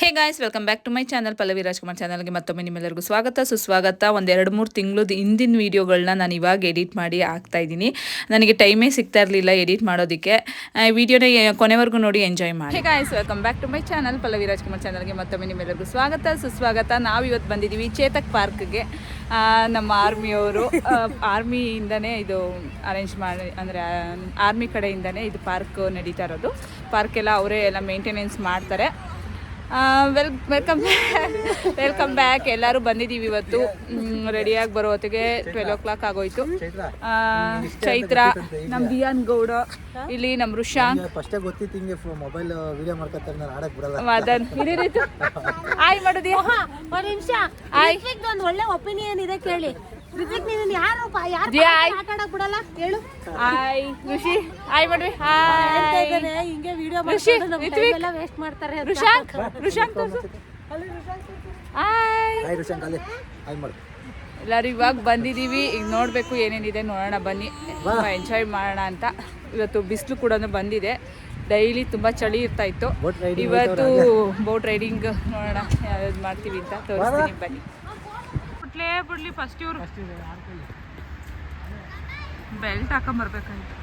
Hey guys welcome back to my channel Pallavi Rajkumar ಚಾನಲ್ಗೆ ಮತ್ತೊಮ್ಮೆ ನಿಮ್ಮೆಲ್ಲರಿಗೂ ಸ್ವಾಗತ. ಸುಸ್ವಾಗತ. ಒಂದು ಎರಡು ಮೂರು ತಿಂಗಳು ಹಿಂದಿನ ವೀಡಿಯೋಗಳನ್ನ ನಾನು ಇವಾಗ ಎಡಿಟ್ ಮಾಡಿ ಹಾಕ್ತಾ ಇದ್ದೀನಿ. ನನಗೆ ಟೈಮೇ ಸಿಗ್ತಾ ಇರಲಿಲ್ಲ ಎಡಿಟ್ ಮಾಡೋದಕ್ಕೆ. ವಿಡಿಯೋನ ಕೊನೆವರೆಗೂ ನೋಡಿ ಎಂಜಾಯ್ ಮಾಡಿ. Hey guys welcome back to my channel Pallavi Rajkumar ಚಾನಲ್ಗೆ ಮತ್ತೊಮ್ಮೆ ನಿಮ್ಮೆಲ್ಲರಿಗೂ ಸ್ವಾಗತ. ಸುಸ್ವಾಗತ. ನಾವು ಇವತ್ತು ಬಂದಿದ್ದೀವಿ ಚೇತಕ್ ಪಾರ್ಕ್ಗೆ ನಮ್ಮ ಆರ್ಮಿಯವರು ಆರ್ಮಿಯಿಂದನೇ ಇದು ಅರೇಂಜ್ ಮಾಡಿ, ಅಂದರೆ ಆರ್ಮಿ ಕಡೆಯಿಂದನೇ ಇದು ಪಾರ್ಕ್ ನಡೀತಾ ಇರೋದು. ಪಾರ್ಕೆಲ್ಲ ಅವರೇ ಎಲ್ಲ ಮೇಂಟೆನೆನ್ಸ್ ಮಾಡ್ತಾರೆ. ವೆಲ್ ವೆಲ್ಕಮ್ ವೆಲ್ಕಮ್ ಬ್ಯಾಕ್ ಎಲ್ಲರೂ ಬಂದಿದ್ದೀವಿ ಇವತ್ತು. ರೆಡಿಯಾಗಿ ಬರೋ ಹೊತ್ತಿಗೆ ಟ್ವೆಲ್ ಓ ಕ್ಲಾಕ್ ಆಗೋಯ್ತು ಚೈತ್ರ ನಮ್ಮ ದಿಯಾನ್ ಗೌಡ ಇಲ್ಲಿ ನಮ್ಮ ಋಷಾಂಕ್ ಫಸ್ಟೇ ಗೊತ್ತಿತ್ತು ಹಿಂಗೆ ಮೊಬೈಲ್ ವಿಡಿಯೋ ಮಾಡ್ಕೊತಾರೆ ನಾನು ಆಡಕ್ಕೆ ಬಿಡಲ್ಲ ಮದನ್ ಹಿರಿಯರಿತ್ತು ಆಯ್ ಮಾಡೋದಿ ಒಂದು ನಿಮಿಷ. ಆಯ್. ಒಂದು ಒಳ್ಳೆ ಒಪಿನಿಯನ್ ಇದೆ ಕೇಳಿ. ಋಷಿ. ಮಾಡ್ರಿ ಹಾಯ್ ಇದ್ದಾನೆ, ಹಿಂಗೆ ವಿಡಿಯೋ ಋಷಿ, ಎಲ್ಲ ವೇಸ್ಟ್ ಮಾಡ್ತಾರೆ ಋಷಾಂಕ್ ಋಷಾಂಕ್ ತೋರ್ಸು. ಆಯ್. ಹಾಯ್ ರುಷಾಂಕ್ ಅಲ್ಲಿ. ಹಾಯ್ ಮಾಡು ಎಲ್ಲರೂ ಇವಾಗ ಬಂದಿದ್ದೀವಿ. ಈಗ ನೋಡಬೇಕು ಏನೇನಿದೆ ನೋಡೋಣ. ಬನ್ನಿ. ತುಂಬ ಎಂಜಾಯ್ ಮಾಡೋಣ ಅಂತ. ಇವತ್ತು ಬಿಸಿಲು ಕೂಡ ಬಂದಿದೆ. ಡೈಲಿ ತುಂಬ ಚಳಿ ಇರ್ತಾ ಇತ್ತು. ಇವತ್ತು ಬೋಟ್ ರೈಡಿಂಗ್ ನೋಡೋಣ ಯಾವ್ಯಾವ್ದು ಮಾಡ್ತೀವಿ ಅಂತ ತೋರಿಸ್ತೀನಿ. ಬನ್ನಿ. ಬಿಡ್ಲೇ ಬಿಡ್ಲಿ ಫಸ್ಟ್ ಇವ್ರು. ಬೆಲ್ಟ್ ಹಾಕೊಂಬರ್ಬೇಕಾಯ್ತು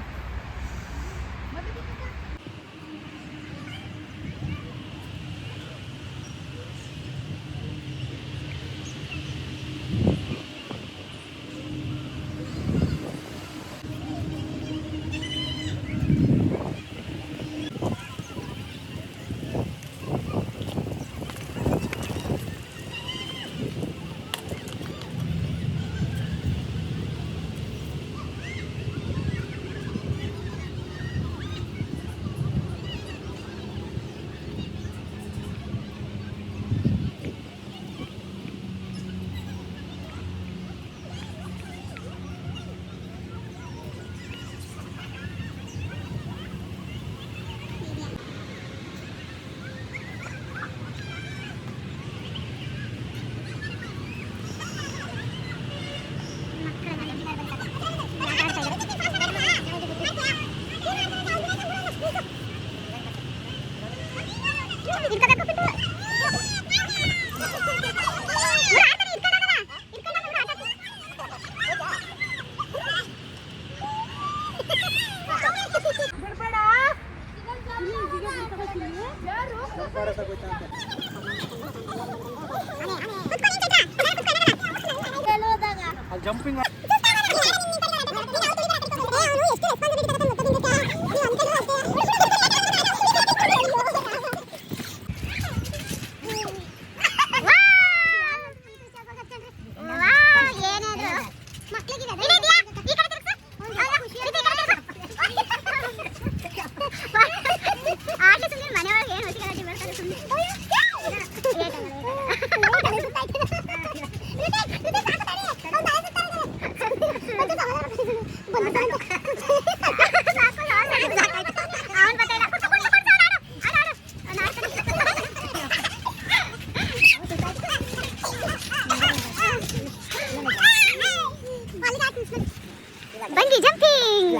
ಬಂಗಿ ಜಂಪಿಂಗ್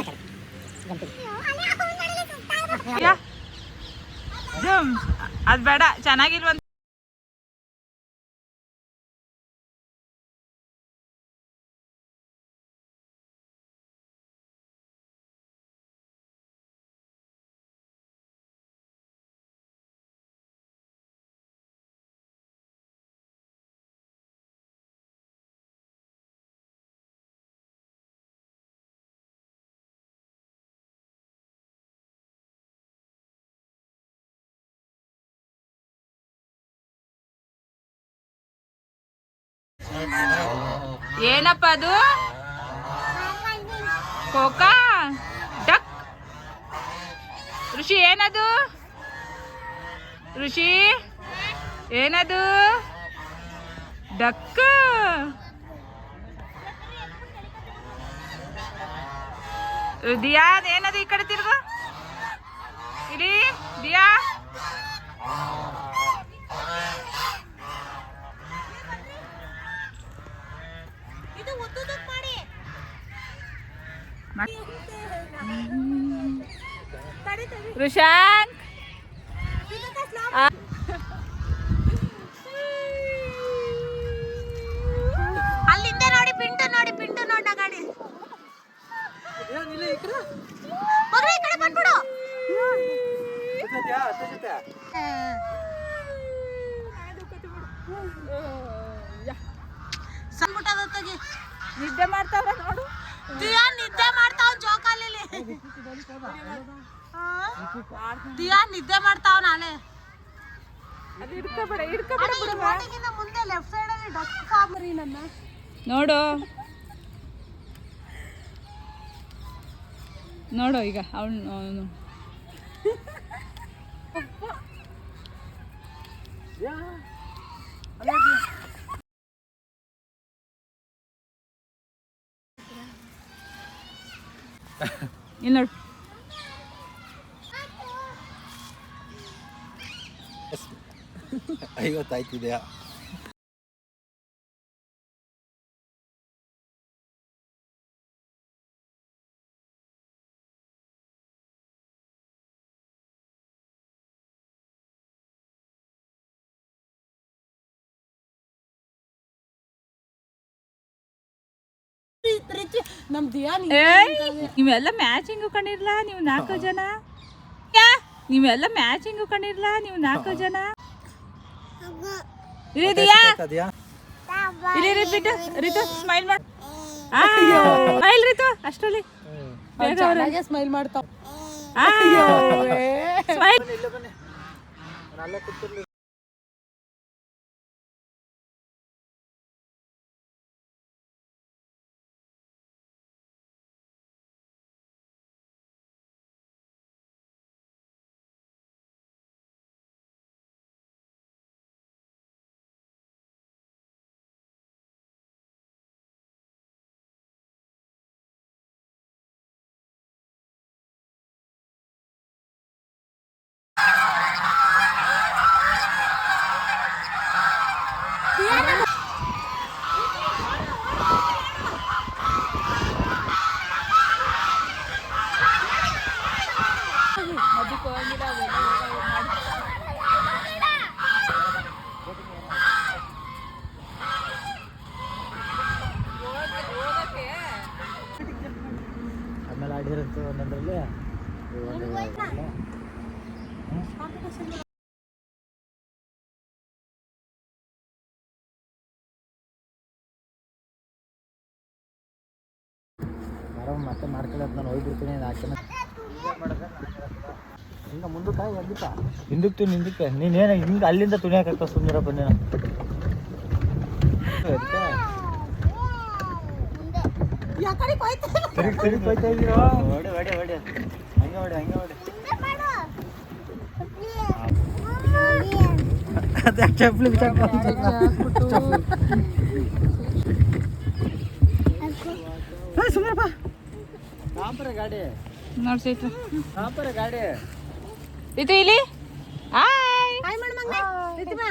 ಅದು ಬೇಡ ಚೆನ್ನಾಗಿಲ್ವಂತ. ಏನಪ್ಪ ಅದು? ಕೋಕಾ? ಡಕ್. ಋಷಿ, ಏನದು? ಋಷಿ, ಏನದು? ಡಕ್. ದಿಯಾ ಏನದು ಈ ಕಡೆ ತಿರ್ಗು? ಇಡಿ ದಿಯಾ? ಋಷಾಂಕ್ ನೋಡು. ನೋಡು ಈಗ ಅವನು. ಇಲ್ಲಿ ನೋಡು. ಐವತ್ತಾಯ್ತಿದೆಯಾ ನಮ್ ದಿಯಾ ನೀವೆಲ್ಲ ಮ್ಯಾಚಿಂಗು ಕಣಿರ್ಲ ನೀವು ನಾಲ್ಕು ಜನ? ಯಾ? ನೀವೆಲ್ಲ ಮ್ಯಾಚಿಂಗು ಕಣಿರ್ಲ ನೀವು ನಾಲ್ಕು ಜನ? ಇದೆಯಾ ಇಲ್ಲಿ ರಿತು ರಿತು ಸ್ಮೈಲ್ ಮಾಡು ಸ್ಮೈಲ್ ರಿತು ಅಷ್ಟರಲ್ಲಿ ಬೇಗ ಅವ್ರು. ಚೆನ್ನಾಗೆ ಸ್ಮೈಲ್ ಮಾಡ್ತಾವ್. ಸ್ಮೈಲ್ ಮತ್ತೆ ಮಾಡ್ಕೊಳ್ಳೋದು ನಾನು ಹೋಗ್ಬಿಡ್ತೀನಿ ನಾಲ್ಕು ಹಿಂಗ ಮುಂದಕ್ಕೆ ಎದ್ದಿಪ್ಪ ಹಿಂದಕ್ಕೆ. ತು ನಿಂದಕ್ಕೆ ನೀನೇನು ಹಿಂಗೆ ಅಲ್ಲಿಂದ ತುಣಿ ಸುಂದರಪ್ಪ ನೀನು. ತಿರುಗಿ ತಿರುಗಿ ಹೋಯ್ತಾ ಇದೀರೋ? ಹೊಡಿ ಹೊಡಿ ಹೊಡಿ. ಹಂಗೆ ಹೊಡಿ ಹಂಗೆ ಹೊಡಿ. ಅದೇ ಚಪ್ಪಲಿ ಸುಮ್ಮನಪ್ಪ ಕಾಂಪರ ಗಾಡಿ ನೋಡಿ ಸೈತು ಕಾಂಪರ ಗಾಡಿ. ರಿತು ಇಲ್ಲಿ? Hi hi Ritima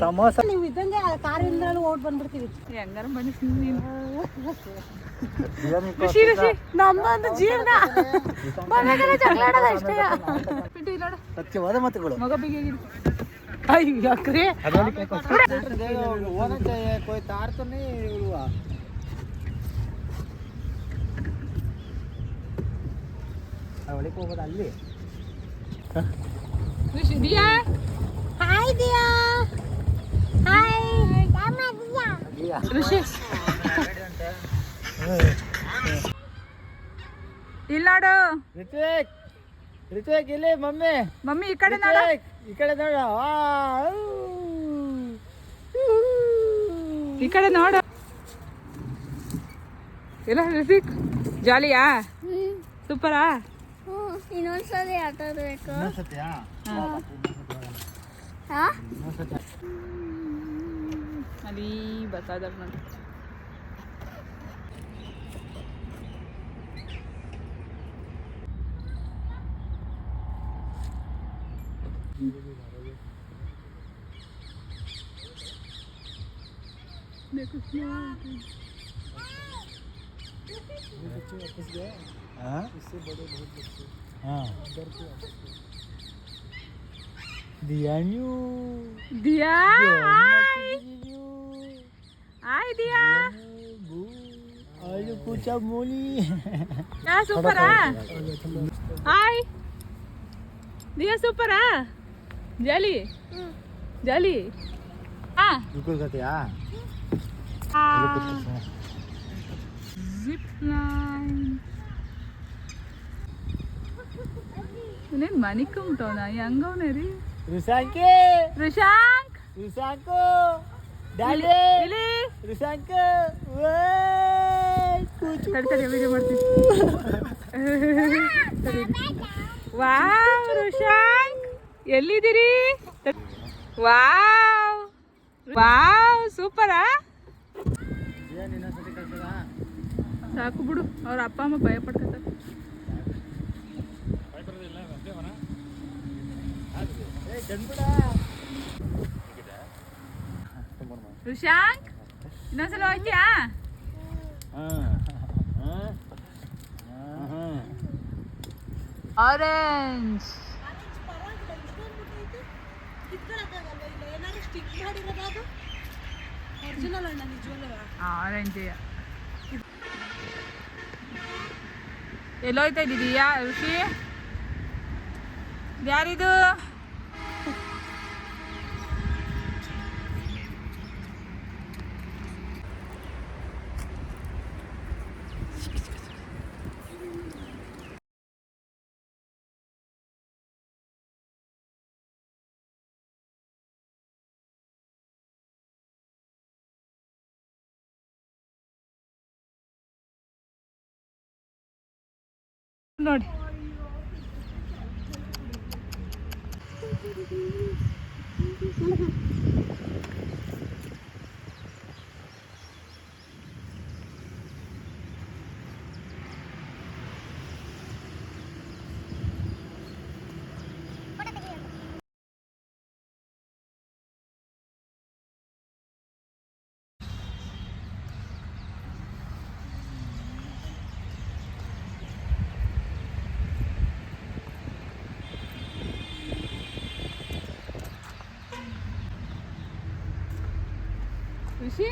samosa. ನೀವು ಇದ್ದಂಗೆ ಕಾರಿಂದ ಓಡ್ ಬಂದ್ಬಿಡ್ತೀವಿ. ಹೆಂಗಾರ ಬನ್ನಿ ನೀನು. ಬಿರಿಯಾನಿ ಖುಷಿ ಖುಷಿ. ನಮ್ಮೊಂದು ಜೀವನ. ಮನೆಗೆಲ್ಲ ಜಗಳ ಆಡೋದು ಅಷ್ಟೇ. ಪಿಂಟು ಇಲ್ಲಿ ಸತ್ಯವಾದ ಮಾತುಗಳು. ಮಗ ಬಿಗಿಗಿರಿ ಅಯ್ಯೋ ಅದೊಂದು ಕೊಯ್ ತಾರ್ತಾನೆ ಇಳುವ ಒಳಗೆ ಹೋಗೋದು ಅಲ್ಲಿ ಖುಷಿ ಇದೆಯಾ ಹಾಯ್ ದಿಯಾ ಹಾಯ್ ಋಷಿ ಇಲ್ಲಿ ನೋಡು ರಿತ್ವಿಕ್ ರಿತ್ವಿಕ್ ಇಲ್ಲಿ ಮಮ್ಮಿ ಮಮ್ಮಿ ಈ ಕಡೆ ನೋಡು ರಿತ್ವಿಕ್, ಈ ಕಡೆ ನೋಡ ಈ ಕಡೆ ನೋಡು ಇಲ್ಲ ರಿಫಿಕ್ ಜಾಲಿಯಾ ಸೂಪರಾ ಇನ್ನೊಂದ್ಸಲಿ ಆಟ ಆಡ್ಬೇಕು ಸತ್ಯ ಹಾ ಅಲ್ಲಿ ಬರ್ತಾ ನೋಡಿ ದಿಯಾನ್ಯೂ ದಿಯಾ ಹಾಯ್ ಹಾಯ್ ದಿಯಾ ಅಳು ಕೂಚ ಮೂಲಿ ಯಾ ಸೂಪರಾ ಹಾಯ್ ದಿಯಾ ಸೂಪರಾ ಜಾಲಿ ಜಾಲಿ ಹಾ ಕತೆಯಾ ಜಿಪ್ ಲೈನ್ ಇನ್ನೇನು ಮನಿ ಕುಮ್ಟವನ ಹೆಂಗವನೇ ರೀ? ರಿಸಾಂಕಿ ರಿಶಾಂಕ್ ರಿಸಾಂಕು ಡ್ಯಾಡಿ! ಇಲ್ಲಿ! ಕೂಚು ತಡಿ ತಡಿ ವಿಡಿಯೋ ಮಾಡ್ತೀನಿ. ವಾವ್ ರುಶಾಂಕ್ ಎಲ್ಲಿದ್ದೀರಿ? ವಾವ್! ವಾವ್ ಸೂಪರಾ ಸಾಕು ಬಿಡು ಅವ್ರ ಅಪ್ಪ ಅಮ್ಮ ಭಯ ಪಡ್ಕೊತಾರೆ ರುಶಾಂಕ್ ಇನ್ನೊಂದ್ಸಲ ಹೋಗ್ತೀಯಾ? ಆರೆಂಜ್ ಆರೆಂಜ್ ಎಲ್ಲೋಯ್ತಾ ಇದ್ದೀಯಾ ಋಷಿ? ಯಾರಿದು ನೋಡಿ. ಋಷಿ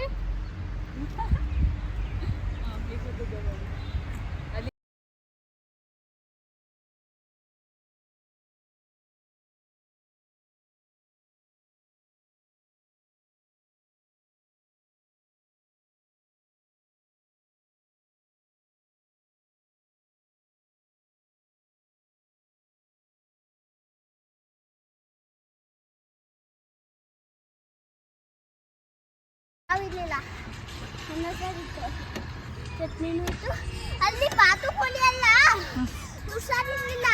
ನಾವಿರ್ಲಿಲ್ಲ ಅನ್ನೋದಾಗಿತ್ತು ಚಟ್ನಿನೂ ಇತ್ತು ಅಲ್ಲಿ ಬಾತುಕೋಳಿ ಅಲ್ಲ. ಹುಷಾರಿರ್ಲಿಲ್ಲ.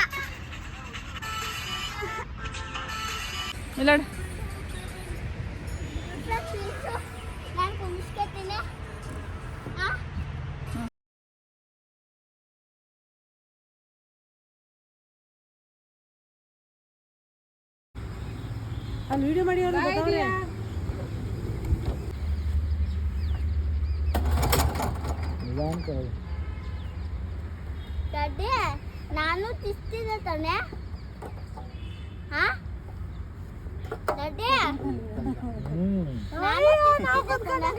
ಇಲ್ಲ ನಾನು ಕುಣಿಸ್ಕೊತೀನಿ ಆ? ಅಲ್ಲಿ ವಿಡಿಯೋ ಮಾಡಿ ಅವ್ರು ಡ್ಯಾಡಿ ನಾನು ತಿಸ್ತಿದ್ದೆ ತಾನೆ ಹಾ ಡ್ಯಾಡಿ ನಾನು?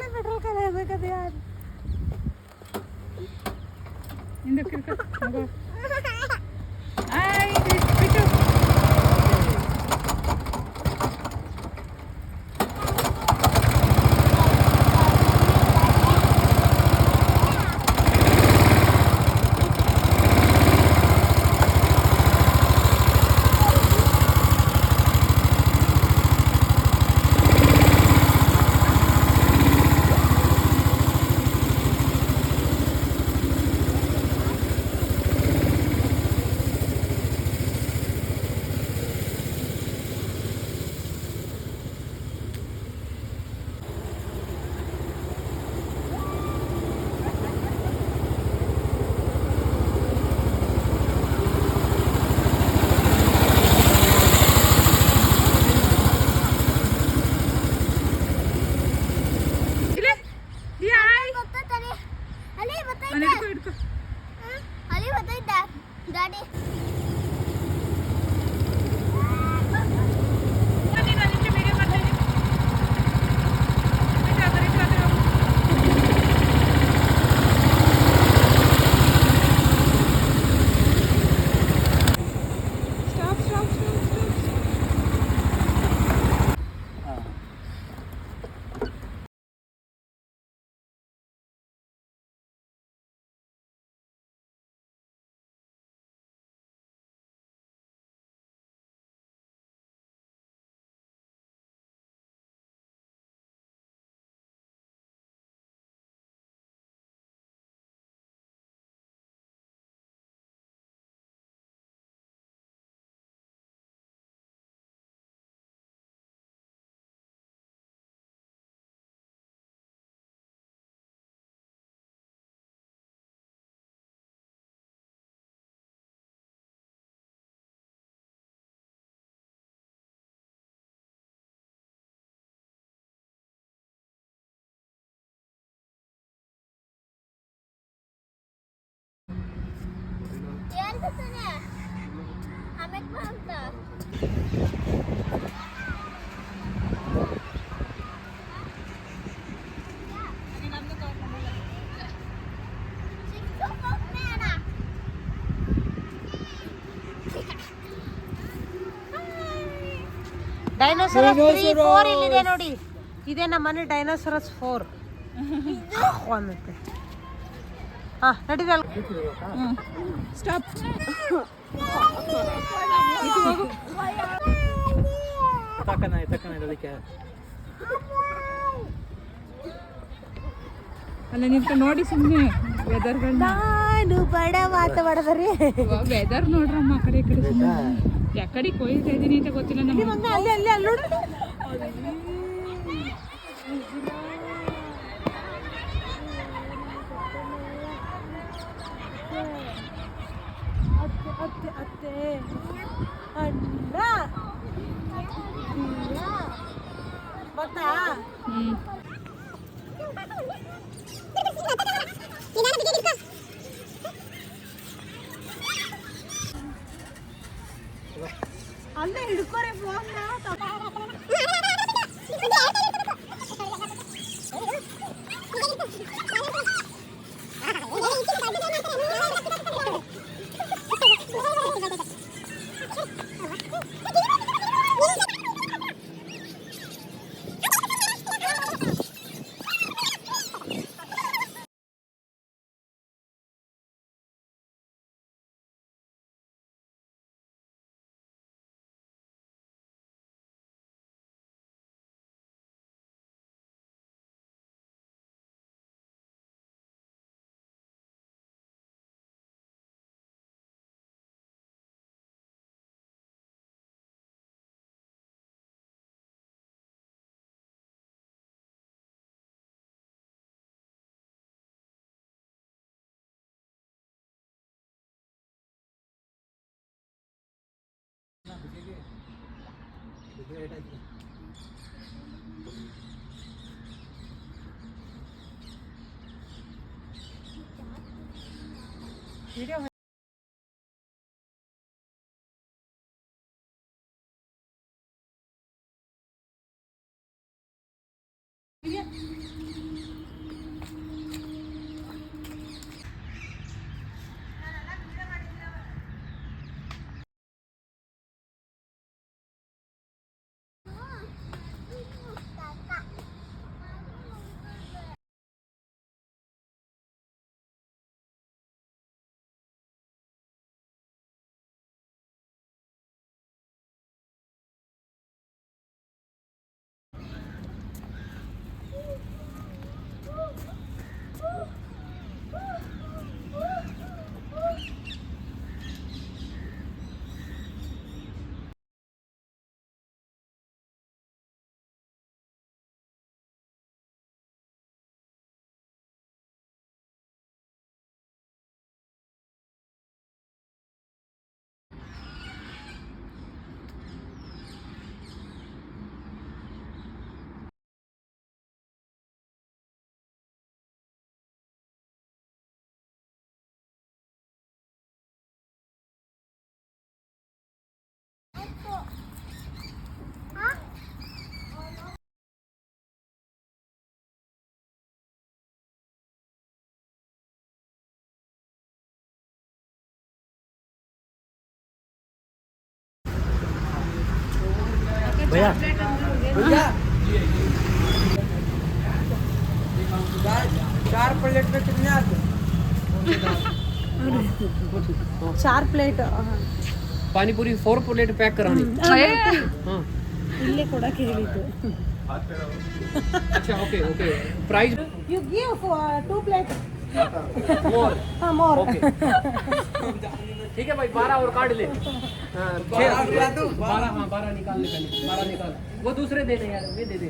ಹಿಂದಕ್ಕೆ. ಮಗು. ಡೈನೋಸರಸ್ ತ್ರೀ ಫೋರ್ ಇಲ್ಲಿದೆ ನೋಡಿ. ಇದೇ ನಮ್ಮನೆ ಡೈನೋಸರಸ್ ಫೋರ್ ಅನ್ನತ್ತೆ ಹಾ ನಡೀರಿ ಅಲ್ಲಿ. ಸ್ಟಾಪ್ ತಕ್ಕನ ತಕ್ಕನ ಅದಕ್ಕೆ. ಅಲ್ಲ ನೀವ್ ನೋಡಿ ಸುಮ್ಮನೆ ವೆದರ್ ನಾನು ಬಡ ಮಾತಾಡದ್ರಿ ವೆದರ್ ನೋಡ್ರಮ್ಮ ಆ ಕಡೆ ಈ ಕಡೆ ಸುಮ್ಮನೆ ಯಾಕಡೆ ಕೊಯ್ತಾ ಇದೀನಿ ಅಂತ ಗೊತ್ತಿಲ್ಲ ನಮ್ಗೆ. ಅಲ್ಲಿ ಅಲ್ಲಿ ಅಲ್ಲಿ ನೋಡ್ರಿ. ಅತ್ತೆ ಅತ್ತೆ ಅತ್ತೆ ಅಣ್ಣ ಗೊತ್ತಾ এটাই ভিডিও ಭಯ್ಯ चार प्लेट पानी पूरी फोर प्लेट पैक करानी हाँ ಇಲ್ಲೇ ಕೊಡಕ್ಕೆ ಹೇಳಿದ್ದು अच्छा okay okay price you give two plate more ಹಾಂ ಮೋರ್ ओके ठीक है भाई बारह और काट ले हाँ, छः बारह हाँ बारह निकाल ले पहले बारह निकाल वो दूसरे दे दे यार वे दे दे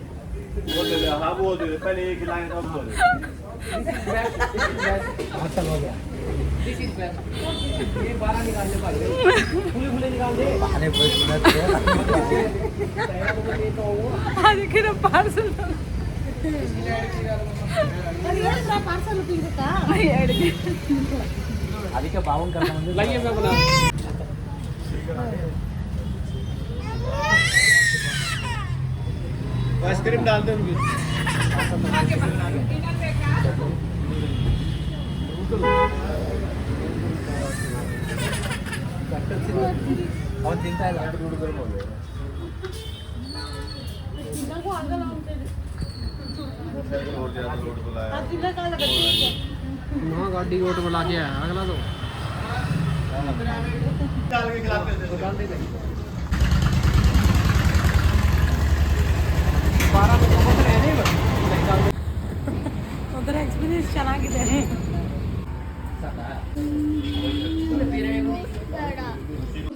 हाँ वो दे दे पहले एक लाइन अब बोल खत्म हो गया दिस इज बेस्ट ये बारह निकाल ले भाई खुले खुले निकाल दे ಅರೆ ಅದಕ್ಕೆ ನಮ್ಮ ಪಾರ್ಸಲ್ ಪಾರ್ಸಲ್ ಉಪಯೋಗತ್ತಾ ಅದಕ್ಕೆ ಬಾವನ್ ಕರ್ಕೊಂಡು लाइए मैं बना आइसक्रीम डाल दे उनकी ಅವ್ನು ತಿಂತಾ ಇಲ್ಲ ना गाड़ी ओट बुला के आया अगला तो डाल के खिलाते थे डाल दे बारह में तो रहे नहीं बस ಒಂಥರ ಎಕ್ಸ್ಪೀರಿಯನ್ಸ್ ಚೆನ್ನಾಗಿದೆ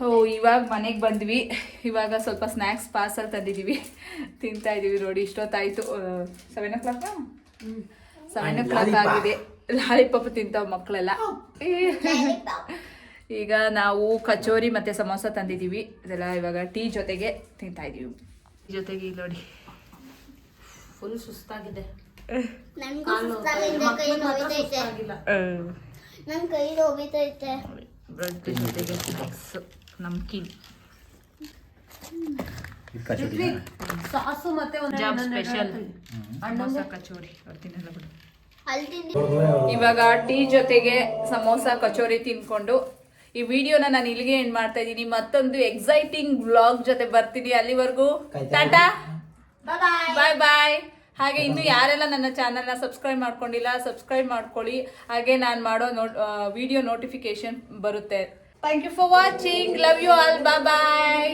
ಓ ಇವಾಗ ಮನೆಗೆ ಬಂದ್ವಿ ಇವಾಗ ಸ್ವಲ್ಪ ಸ್ನ್ಯಾಕ್ಸ್ ಪಾರ್ಸಲ್ ತಂದಿದ್ದೀವಿ ತಿಂತಾ ಇದ್ದೀವಿ ನೋಡಿ ಇಷ್ಟೊತ್ತಾಯಿತು seven o'clock seven o'clock ಆಗಿದೆ ಲಾಲಿಪಾಪ್ ತಿಂತಾವ ಮಕ್ಕಳೆಲ್ಲ. ಈಗ ನಾವು ಕಚೋರಿ ಮತ್ತೆ ಸಮೋಸ ತಂದಿದ್ದೀವಿ. ಇದೆಲ್ಲ ಇವಾಗ ಟೀ ಜೊತೆಗೆ ತಿಂತಾ ಇದ್ದೀವಿ ಜೊತೆಗೆ ಇಲ್ಲಿ ನೋಡಿ. ಫುಲ್ ಸುಸ್ತಾಗಿದೆ. ಬ್ರೆಡ್ ಜೊತೆಗೆ ಸ್ನ್ಯಾಕ್ಸ್ ನಮ್ಕೀನ್. ಸಾಸು ಮತ್ತೆ ಒಂದು ಜಾಬ್ ಸ್ಪೆಷಲ್. ಕಚೋರಿ. ಅವ್ರು ತಿನ್ನಲ್ಲ ಬಿಡು. ಇವಾಗ ಟೀ ಜೊತೆಗೆ ಸಮೋಸ ಕಚೋರಿ ತಿನ್ಕೊಂಡು ಈ ವಿಡಿಯೋನ ನಾನು ಇಲ್ಲಿಗೆ ಎಂಡ್ ಮಾಡ್ತಾ ಇದ್ದೀನಿ. ಮತ್ತೊಂದು ಎಕ್ಸೈಟಿಂಗ್ ಬ್ಲಾಗ್ ಜೊತೆ ಬರ್ತೀನಿ ಅಲ್ಲಿವರೆಗೂ. ಟಾಟಾ? ಬಾಯ್ ಬಾಯ್ ಹಾಗೆ ಇನ್ನು ಯಾರೆಲ್ಲ ನನ್ನ ಚಾನಲ್ನ ಸಬ್ಸ್ಕ್ರೈಬ್ ಮಾಡ್ಕೊಂಡಿಲ್ಲ ಸಬ್ಸ್ಕ್ರೈಬ್ ಮಾಡ್ಕೊಳ್ಳಿ. ಹಾಗೆ ನಾನು ಮಾಡೋ ನೋಟ್ ವಿಡಿಯೋ ನೋಟಿಫಿಕೇಶನ್ ಬರುತ್ತೆ. Thank you for watching love you all bye bye